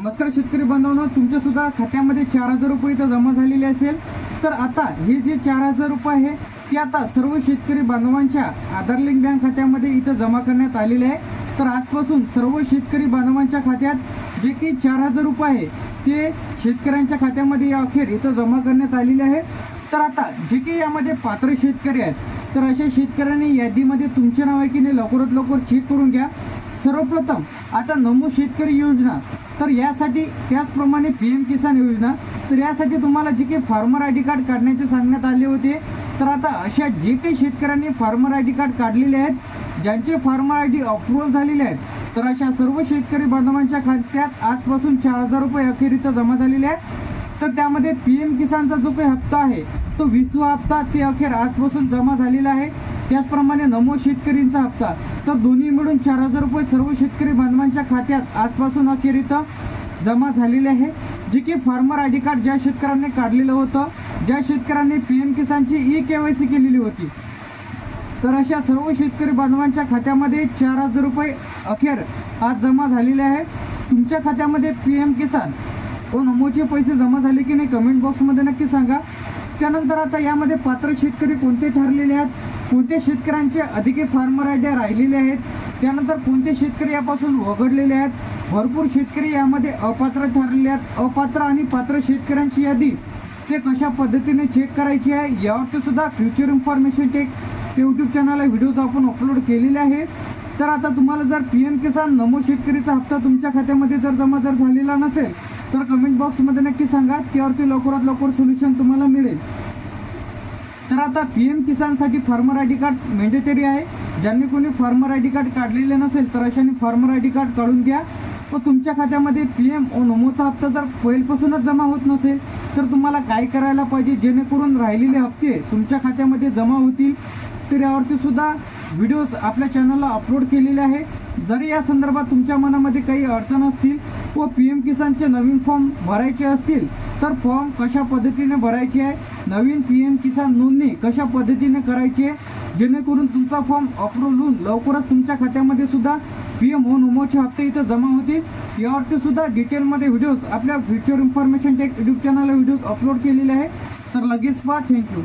नमस्कार शेतकरी बांधवांनो तुमच्या सुद्धा खात्यामध्ये चार हजार रुपये इथं जमा झालेले असेल तर आता हे जे चार हजार रुपये आहे ते आता सर्व शेतकरी बांधवांच्या आधार लिंक बँक खात्यामध्ये इथं जमा करण्यात आलेले आहे. तर आजपासून सर्व शेतकरी बांधवांच्या खात्यात जे काही चार हजार रुपये आहे ते शेतकऱ्यांच्या खात्यामध्ये या अखेर इथं जमा करण्यात आलेले आहे. तर आता जे काही यामध्ये पात्र शेतकरी आहेत तर अशा शेतकऱ्यांनी यादीमध्ये तुमचे नाव आहे की नाही लवकरात लवकर चेक करून घ्या. सर्वप्रथम आता नमो शेतकरी योजना तर यासाठी त्याचप्रमाणे पी एम किसान योजना तर यासाठी तुम्हाला जे काही फार्मर आय डी कार्ड काढण्याचे सांगण्यात आले होते तर आता अशा जे काही शेतकऱ्यांनी फार्मर आय डी कार्ड काढलेले आहेत ज्यांचे फार्मर आय डी अप्रुव्हल झालेले आहेत तर अशा सर्व शेतकरी बांधवांच्या खात्यात आजपासून चार हजार रुपये अखेरीचा जमा झालेले आहेत. तर त्यामध्ये पी एम किसानचा जो काही हप्ता आहे तो विसवा हप्ता ते अखेर आजपासून जमा झालेला आहे. त्याचप्रमाणे नमो शेतकरींचा हप्ता. तर दोन्ही मिळून चार हजार रुपये सर्व शेतकरी बांधवांच्या खात्यात आजपासून अखेरीत जमा झालेले आहे. जे की फार्मर आय डी कार्ड ज्या शेतकऱ्यांनी काढलेलं होतं ज्या शेतकऱ्यांनी पी एम किसानची ई के वाय सी केलेली होती. तर अशा सर्व शेतकरी बांधवांच्या खात्यामध्ये चार हजार रुपये अखेर आज जमा झालेले आहे. तुमच्या खात्यामध्ये पी एम किसान व नमोचे पैसे जमा झाले की नाही कमेंट बॉक्समध्ये नक्की सांगा. त्यानंतर आता यामध्ये पात्र शेतकरी कोणते ठरलेले आहेत? कोणत्या शेतकऱ्यांचे अधिक फार्मर आयडिया राहिलेले आहेत त्यानंतर कोणते शेतकरी यापासून वगळलेले आहेत भरपूर शेतकरी यामध्ये अपात्र ठरलेले आहेत. अपात्र आणि पात्र शेतकऱ्यांची यादी ते कशा पद्धतीने चेक करायची आहे यावरती सुद्धा फ्युचर इन्फॉर्मेशन टेक यूट्यूब चॅनलला व्हिडिओज आपण अपलोड केलेले आहे. तर आता तुम्हाला जर पी एम किसान नमो शेतकरीचा हप्ता तुमच्या खात्यामध्ये जर जमा जर झालेला नसेल तर कमेंट बॉक्समध्ये नक्की सांगा त्यावरती लवकरात लवकर सोल्युशन तुम्हाला मिळेल. तर आता P M किसानसाठी farmer I D card mandatory आहे. ज्यांनी कोणी फार्मर आय डी कार्ड काढलेले नसेल तर अशाने फार्मर आय डी कार्ड काढून घ्या. व तुमच्या खात्यामध्ये पी एम ओ नमोचा हप्ता जर पहिल्यापासूनच जमा होत नसेल तर तुम्हाला काय करायला पाहिजे? जेणेकरून राहिलेले हप्ते तुमच्या खात्यामध्ये जमा होतील. तर यावरती सुद्धा व्हिडिओज आपल्या चॅनलला अपलोड केलेले आहे जरी या संदर्भात तुमच्या मनामध्ये काही अडचण असतील व पी एम किसानचे नवीन फॉर्म भरायचे असतील तर फॉर्म कशा पद्धतीने भरायचे? आहे नवीन पी एम किसान नोंदणी कशा पद्धतीने करायची? आहे जेणेकरून तुमचा फॉर्म अप्रूव्ह होऊन लवकरच तुमच्या खात्यामध्ये सुद्धा पी एम होम होमोचे हप्ते इथं जमा होतील. यावरती सुद्धा डिटेलमध्ये व्हिडिओज आपल्या फ्युचर इन्फॉर्मेशन टेक यूट्यूब चॅनलला व्हिडिओज अपलोड केलेले आहे तर लगेच पहा. थँक्यू